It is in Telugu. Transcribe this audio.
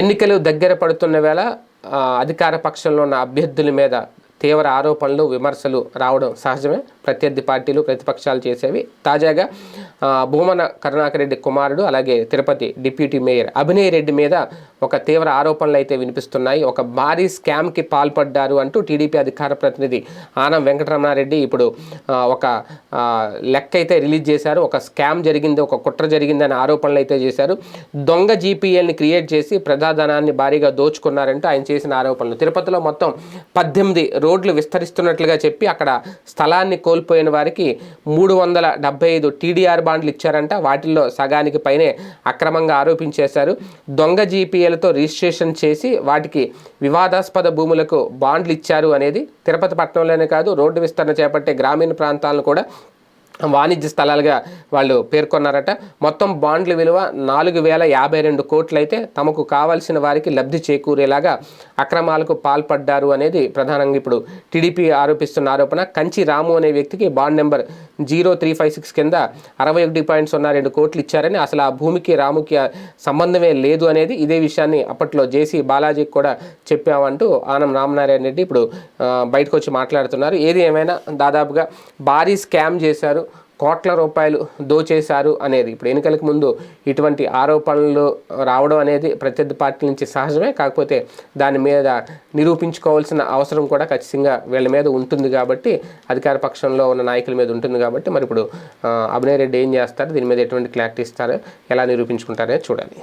ఎన్నికలు దగ్గర పడుతున్న వేళ అధికార పక్షంలో ఉన్న అభ్యర్థుల మీద తీవ్ర ఆరోపణలు విమర్శలు రావడం సహజమే. ప్రత్యర్థి పార్టీలు ప్రతిపక్షాలు చేసేవి తాజాగా భూమన కరుణాకరెడ్డి కుమారుడు అలాగే తిరుపతి డిప్యూటీ మేయర్ అభినయ్ రెడ్డి మీద ఒక తీవ్ర ఆరోపణలు అయితే వినిపిస్తున్నాయి. ఒక భారీ స్కామ్కి పాల్పడ్డారు అంటూ టీడీపీ అధికార ప్రతినిధి ఆనం వెంకటరమణారెడ్డి ఇప్పుడు ఒక లెక్క అయితే రిలీజ్ చేశారు. ఒక స్కామ్ జరిగింది ఒక కుట్ర జరిగిందని ఆరోపణలు అయితే చేశారు. దొంగ జీపీఎల్ని క్రియేట్ చేసి ప్రజాధనాన్ని భారీగా దోచుకున్నారంటూ ఆయన చేసిన ఆరోపణలు. తిరుపతిలో మొత్తం పద్దెనిమిది రోడ్లు విస్తరిస్తున్నట్లుగా చెప్పి అక్కడ స్థలాన్ని కోల్పోయిన వారికి మూడు వందల డెబ్బై ఐదు టీడీఆర్ బాండ్లు ఇచ్చారంట. వాటిల్లో సగానికి పైనే అక్రమంగా ఆరోపించేశారు. దొంగ జీపీఎలతో రిజిస్ట్రేషన్ చేసి వాటికి వివాదాస్పద భూములకు బాండ్లు ఇచ్చారు అనేది తిరుపతి పట్టణంలోనే కాదు రోడ్డు విస్తరణ చేపట్టే గ్రామీణ ప్రాంతాలను కూడా వాణిజ్య స్థలాలుగా వాళ్ళు పేర్కొన్నారట. మొత్తం బాండ్ల విలువ నాలుగు వేల యాభై రెండు కోట్లయితే తమకు కావాల్సిన వారికి లబ్ధి చేకూరేలాగా అక్రమాలకు పాల్పడ్డారు అనేది ప్రధానంగా ఇప్పుడు టీడీపీ ఆరోపిస్తున్న ఆరోపణ. కంచి రాము అనే వ్యక్తికి bond number zero three five six కింద అరవై ఒకటి పాయింట్ సున్నా రెండు కోట్లు ఇచ్చారని అసలు ఆ భూమికి రాముకి సంబంధమే లేదు అనేది ఇదే విషయాన్ని అప్పట్లో జేసీ బాలాజీకి కూడా చెప్పామంటూ ఆనం రామనారాయణ రెడ్డి ఇప్పుడు బయటకు వచ్చి మాట్లాడుతున్నారు. ఏది ఏమైనా దాదాపుగా భారీ స్కామ్ చేశారు. కోట్ల రూపాయలు దోచేశారు అనేది. ఇప్పుడు ఎన్నికలకు ముందు ఇటువంటి ఆరోపణలు రావడం అనేది ప్రత్యర్థి పార్టీ నుంచి సహజమే. కాకపోతే దాని మీద నిరూపించుకోవాల్సిన అవసరం కూడా ఖచ్చితంగా వీళ్ళ మీద ఉంటుంది కాబట్టి అధికార పక్షంలో ఉన్న నాయకుల మీద ఉంటుంది కాబట్టి మరి ఇప్పుడు అభినయ్ రెడ్డి ఏం చేస్తారు? దీని మీద ఎటువంటి క్లారిటీ ఇస్తారు? ఎలా నిరూపించుకుంటారనేది చూడాలి.